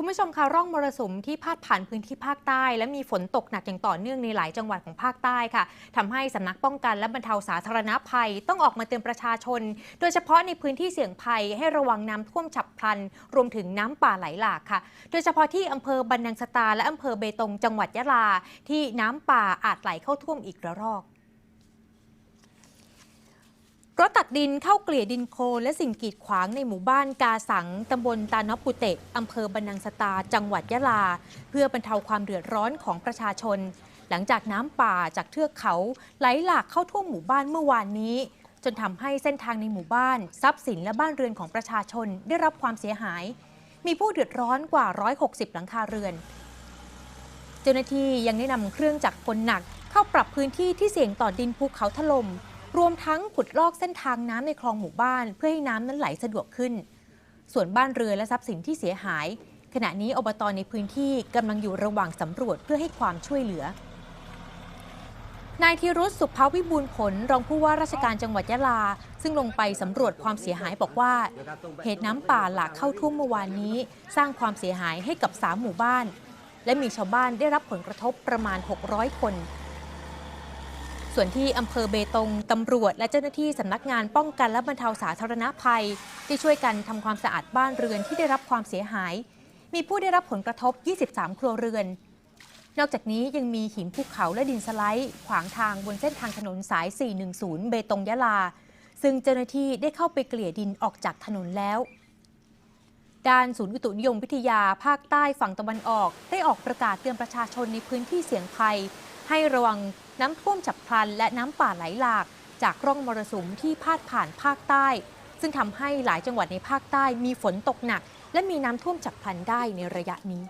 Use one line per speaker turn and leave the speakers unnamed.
คุณผู้ชมคะร่องมรสุมที่พาดผ่านพื้นที่ภาคใต้ และมีฝนตกหนักอย่างต่อเนื่องในหลายจังหวัดของภาคใต้ค่ะทำให้สำนักป้องกันและบรรเทาสาธารณภัย ต้องออกมาเตือนประชาชน โดยเฉพาะในพื้นที่เสี่ยงภัยให้ระวังน้ำท่วมฉับพลัน รวมถึงน้ำป่าไหลหลากค่ะ โดยเฉพาะที่อำเภอบันนังสตาและอำเภอเบตงจังหวัดยะลา ที่น้ำป่าอาจไหลเข้าท่วมอีกระรอก รถตักดินเข้าเกลี่ยดินโคลนและสิ่งกีดขวางในหมู่บ้านกาสัง ตำบลตานอปุเตะอำเภอบันนังสตา จังหวัดยะลา เพื่อบรรเทาความเดือดร้อนของประชาชน หลังจากน้ำป่าจากเทือกเขาไหลหลากเข้าท่วมหมู่บ้านเมื่อวานนี้ จนทำให้เส้นทางในหมู่บ้าน ทรัพย์สินและบ้านเรือนของประชาชนได้รับความเสียหาย มีผู้เดือดร้อนกว่า 160 หลังคาเรือน เจ้าหน้าที่ยังได้นำเครื่องจักรกลหนักเข้าปรับพื้นที่ที่เสี่ยงต่อดินภูเขาถล่ม รวมทั้งขุดลอกเส้นทางน้ำในคลองหมู่บ้าน เพื่อให้น้ำนั้นไหลสะดวกขึ้น ส่วนบ้านเรือและทรัพย์สินที่เสียหาย ขณะนี้อบตในพื้นที่กำลังอยู่ระหว่างสำรวจเพื่อให้ความช่วยเหลือนายธีรุษสุภาวิบูลผล รองผู้ว่าราชการจังหวัดยะลา ซึ่งลงไปสำรวจความเสียหายบอกว่า เหตุน้ำป่าหลากเข้าท่วมเมื่อวานนี้ สร้างความเสียหายให้กับ 3 หมู่บ้าน และมีชาวบ้านได้รับผลกระทบประมาณ 600 คน ส่วนที่อำเภอเบตงตำรวจ และเจ้าหน้าที่สำนักงานป้องกันและบรรเทาสาธารณภัย ได้ช่วยกันทำความสะอาดบ้านเรือนที่ได้รับความเสียหาย มีผู้ได้รับผลกระทบ 23 ครัวเรือน นอกจากนี้ยังมีหินภูเขาและดินสไลด์ขวางทางบนเส้นทางถนนสาย 410 เบตงยะลา ซึ่งเจ้าหน้าที่ได้เข้าไปเกลี่ยดินออกจากถนนแล้ว ด้านศูนย์อุตุนิยมวิทยาภาคใต้ฝั่งตะวันออก ได้ออกประกาศเตือนประชาชนในพื้นที่เสี่ยงภัย ให้ระวังน้ำท่วมฉับพลัน และน้ำป่าไหลหลาก จากร่องมรสุมที่พาดผ่านภาคใต้ ซึ่งทำให้หลายจังหวัดในภาคใต้มีฝนตกหนัก และมีน้ำท่วมฉับพลันได้ในระยะนี้